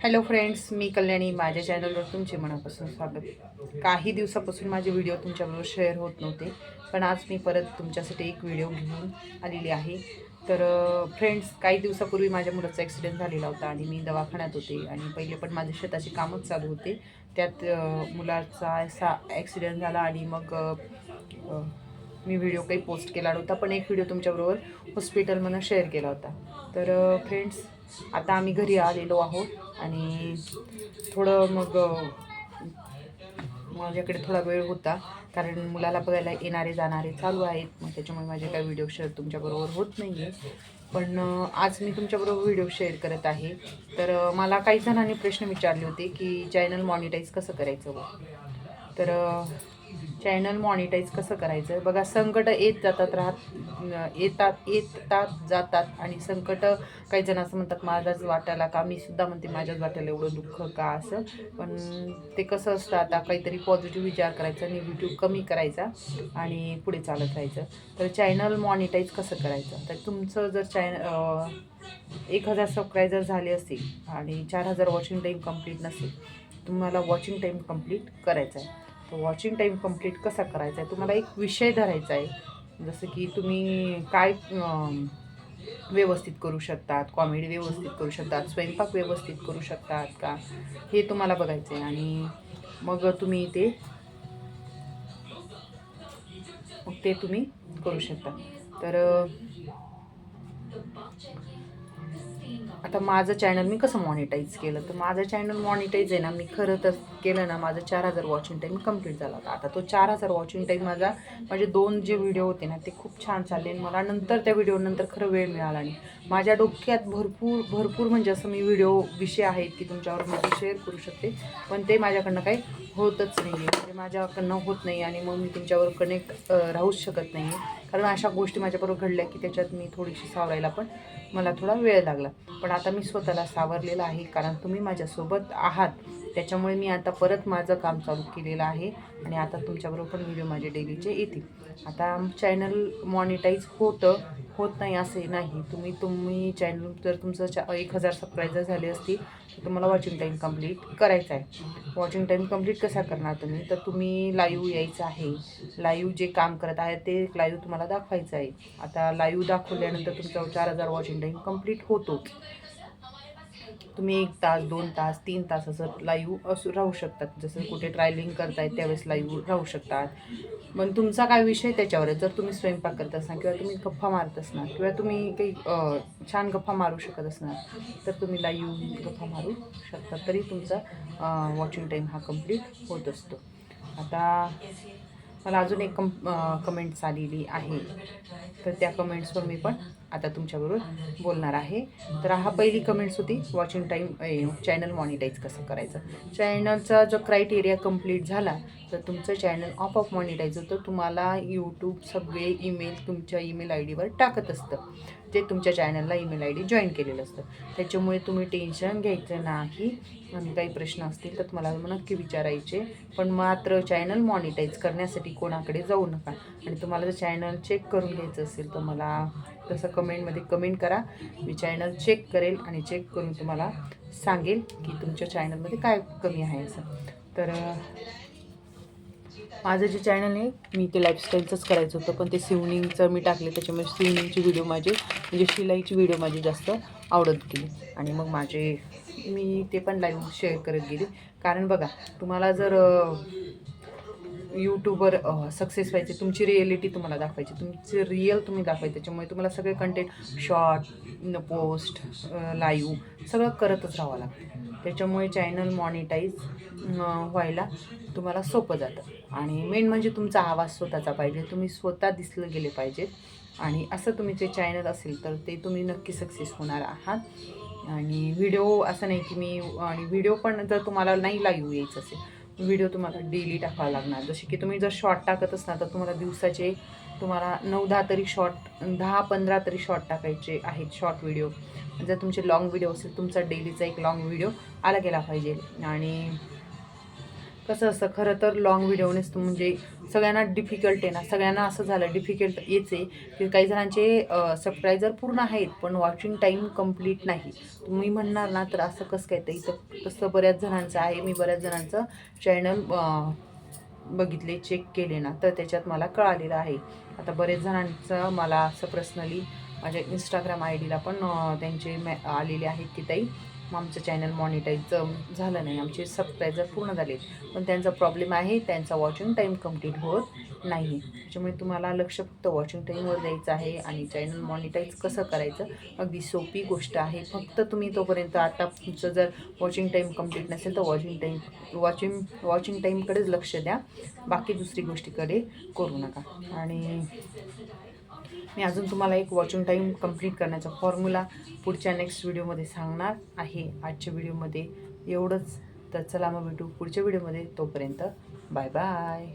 Hello friends मी कल्याणी. माझ्या चॅनलवर तुमचे मनापासून स्वागत. काही दिवसापासून माझे व्हिडिओ तुमच्याबरोबर शेअर होत नव्हते पण आज मी परत तुमच्यासाठी एक व्हिडिओ घेऊन आलेली आहे. तर फ्रेंड्स काही दिवसापूर्वी माझ्या मुलाचा ॲक्सिडेंट झालेला होता आणि मी दवाखान्यात होते आणि पहिले पण माझे शेताचे कामच चालू होते. त्यात मुलाचा असा ॲक्सिडेंट झाला आणि मग मी व्हिडिओ काही पोस्ट केला नव्हता पण एक व्हिडिओ तुमच्याबरोबर हॉस्पिटलमधून शेअर केला होता. तर फ्रेंड्स आता आम्ही घरी आलेलो आहोत आणि थोडं मग माझ्याकडे थोडा वेळ होता कारण मुलाला बघायला येणारे जाणारे चालू आहेत. मग त्याच्यामुळे माझे काही व्हिडिओ शेअर तुमच्याबरोबर होत नाही आहे पण आज मी तुमच्याबरोबर व्हिडिओ शेअर करत आहे. तर मला काही जणांनी प्रश्न विचारले होते की चॅनल मॉनिटाईज कसं करायचं? तर चॅनल मॉनिटाईज कसं करायचं? बघा संकट येत जातात राहत येतात येतात जातात आणि संकट काही जण असं म्हणतात माझ्याच वाट्याला का? मी सुद्धा म्हणते माझ्याच वाट्याला एवढं दुःख का? असं. पण ते कसं असतं आता काहीतरी पॉझिटिव्ह विचार करायचा निगेटिव्ह कमी करायचा आणि पुढे चालत राहायचं. तर चॅनल मॉनिटाईज कसं करायचं? तर तुमचं जर चॅन एक हजार सबस्क्रायबर झाले असतील आणि चार हजार वॉचिंग टाईम कंप्लीट नसेल तुम्हाला वॉचिंग टाईम कंप्लीट करायचा आहे. तर वॉचिंग टाईम कंप्लीट कसा करायचा आहे? तुम्हाला एक विषय धरायचा आहे. जसं की तुम्ही काय व्यवस्थित करू शकतात? कॉमेडी व्यवस्थित करू शकतात? स्वयंपाक व्यवस्थित करू शकतात का? हे तुम्हाला बघायचं आहे आणि मग तुम्ही ते मग ते तुम्ही करू शकता. तर आता माझं चॅनल मी कसं मॉनिटाईज केलं? तर माझं चॅनल मॉनिटाईज आहे ना मी खरं तर केलं ना माझं चार हजार वॉचिंग टाईम कंप्लीट झाला होता. आता तो चार हजार वॉचिंग टाईम माझा माझे दोन जे व्हिडिओ होते ना ते खूप छान चालले आणि मला नंतर त्या व्हिडिओनंतर खरं वेळ मिळाला नाही माझ्या डोक्यात भरपूर भरपूर म्हणजे असं मी व्हिडिओ विषय आहेत की तुमच्यावर मी शेअर करू शकते पण ते माझ्याकडनं काही होतच नाही आहे म्हणजे माझ्याकडनं होत नाही आणि मग मी तुमच्यावर कनेक्ट राहूच शकत नाही कारण अशा गोष्टी माझ्याबरोबर घडल्या की त्याच्यात मी थोडीशी सावरायला पण मला थोडा वेळ लागला. पण आता मी स्वतःला सावरलेला आहे कारण तुम्ही माझ्यासोबत आहात. त्याच्यामुळे मी आता परत माझं काम चालू केलेलं आहे आणि आता तुमच्याबरोबर पण व्हिडिओ माझे डेलीचे येतील. आता चॅनल मॉनिटाईज होतं होत नाही असे नाही. तुम्ही तुम्ही चॅनल जर तुमचं चा एक हजार सबस्क्रायबर झाले असतील तर तुम्हाला वॉचिंग टाईम कंप्लीट करायचा आहे. वॉचिंग टाईम कंप्लीट कसा करणार तुम्ही? तर तुम्ही लाईव्ह यायचं आहे. लाईव्ह जे काम करत आहे ते लाईव्ह तुम्हाला दाखवायचं आहे. आता लाईव्ह दाखवल्यानंतर तुमचा चार हजार वॉचिंग टाईम कंप्लीट होतो. तुम्ही एक तास दोन तास तीन तास असं लाईव्ह असू राहू शकतात. जसं कुठे ट्रायलिंग करतायत त्यावेळेस लाईव्ह राहू शकतात. पण तुमचा काय विषय त्याच्यावर आहे जर तुम्ही स्वयंपाक करत असणार किंवा तुम्ही गप्पा मारत असणार किंवा तुम्ही काही छान गप्पा मारू शकत असणार तर तुम्ही लाईव्ह गप्पा मारू शकता. तरी तुमचा वॉचिंग टाईम हा कंप्लीट होत असतो. आता मला अजून एक कम कमेंट्स आलेली आहे. तर त्या कमेंट्सवर मी पण आता तुमच्याबरोबर बोलणार आहे. तर हा पहिली कमेंट्स होती वॉचिंग टाईम चॅनल मॉनिटाईज कसं करायचं? चॅनलचा जो क्रायटेरिया कंप्लीट झाला तर तुमचं चॅनल ऑफ ऑफ मॉनिटाईज होतं. तुम्हाला यूट्यूब सगळे ईमेल तुमच्या ईमेल आय डीवर टाकत असतं. ते तुमच्या चॅनलला ईमेल आय डी जॉईन केलेलं असतं. त्याच्यामुळे तुम्ही टेन्शन घ्यायचं नाही. आणि काही प्रश्न असतील तर तुम्हाला नक्की विचारायचे. पण मात्र चॅनल मॉनिटाईज करण्यासाठी कोणाकडे जाऊ नका. आणि तुम्हाला जर चॅनल चेक करून घ्यायचं असेल तर मला तसं कमेंटमध्ये कमेंट करा. मी चॅनल चेक करेल आणि चेक करून तुम्हाला सांगेल की तुमच्या चॅनलमध्ये काय कमी आहे असं. तर माझं जे चॅनल आहे मी ते लाईफस्टाईलचंच करायचं होतं पण ते सिवनिंगचं मी टाकले त्याच्यामुळे सिवनिंगची व्हिडिओ माझे म्हणजे शिलाईची व्हिडिओ माझी जास्त आवडत गेली. आणि मग माझे मी ते पण लाईव्ह शेअर करत गेले. कारण बघा तुम्हाला जर यूट्यूबवर सक्सेस व्हायचे तुमची रिॲलिटी तुम्हाला दाखवायची तुमचे रिअल तुम्ही दाखवायचे त्याच्यामुळे तुम्हाला सगळे कंटेंट शॉर्ट पोस्ट लाईव्ह सगळं करतच राहावं लागतं. त्याच्यामुळे चॅनल मॉनिटाईज व्हायला तुम्हाला सोपं जातं. आणि मेन म्हणजे तुमचा आवाज स्वतःचा पाहिजे. तुम्ही स्वतः दिसलं गेले पाहिजेत आणि असं तुम्ही जे चॅनल असेल तर ते तुम्ही नक्की सक्सेस होणार आहात. आणि व्हिडिओ असं नाही की मी आणि व्हिडिओ पण जर तुम्हाला नाही लाईव्ह यायचं असेल व्हिडिओ तुम्हाला डेली टाकावा लागणार. जसे की तुम्ही जर शॉर्ट टाकत असणार तर तुम्हाला दिवसाचे तुम्हाला नऊ दहा तरी शॉर्ट दहा पंधरा तरी शॉर्ट टाकायचे आहेत शॉर्ट व्हिडिओ जर तुमचे लॉंग व्हिडिओ असेल तुमचा डेलीचा एक लॉंग व्हिडिओ आला गेला पाहिजे. आणि कसं असतं खरं तर लॉंग व्हिडिओ नसतो म्हणजे सगळ्यांना डिफिकल्ट आहे ना सगळ्यांना असं झालं डिफिकल्ट येच आहे की काही जणांचे सबस्क्रायझर पूर्ण आहेत पण वॉचिंग टाईम कंप्लीट नाही. तुम्ही म्हणणार ना तर असं कसं काय तर इथं तसं बऱ्याच जणांचं आहे. मी बऱ्याच जणांचं चॅनल बघितले चेक केले ना तर त्याच्यात मला कळालेलं आहे. आता बरेच जणांचं मला असं पर्सनली माझ्या इंस्टाग्राम आय डीला पण त्यांचे मॅ आलेले आहेत की ताई. मग आमचं चॅनल मॉनिटाईज झालं नाही आमचे सबस्क्रायबर पूर्ण झाले पण त्यांचा प्रॉब्लेम आहे त्यांचा वॉचिंग टाईम कंप्लीट होत नाही त्याच्यामुळे तुम्हाला लक्ष फक्त वॉचिंग टाईमवर द्यायचं आहे आणि चॅनल मॉनिटाईज कसं करायचं अगदी सोपी गोष्ट आहे. फक्त तुम्ही तोपर्यंत आता तुमचं जर वॉचिंग टाईम कंप्लीट नसेल तर वॉचिंग टाईम वॉचिंग वॉचिंग टाईमकडेच लक्ष द्या. बाकी दुसरी गोष्टीकडे करू नका. आणि मी अजून तुम्हाला एक वॉचिंग टाईम कंप्लीट करण्याचा फॉर्म्युला पुढच्या नेक्स्ट व्हिडिओमध्ये सांगणार आहे. आजच्या व्हिडिओमध्ये एवढंच. तर चला मग भेटू पुढच्या व्हिडिओमध्ये तोपर्यंत बाय बाय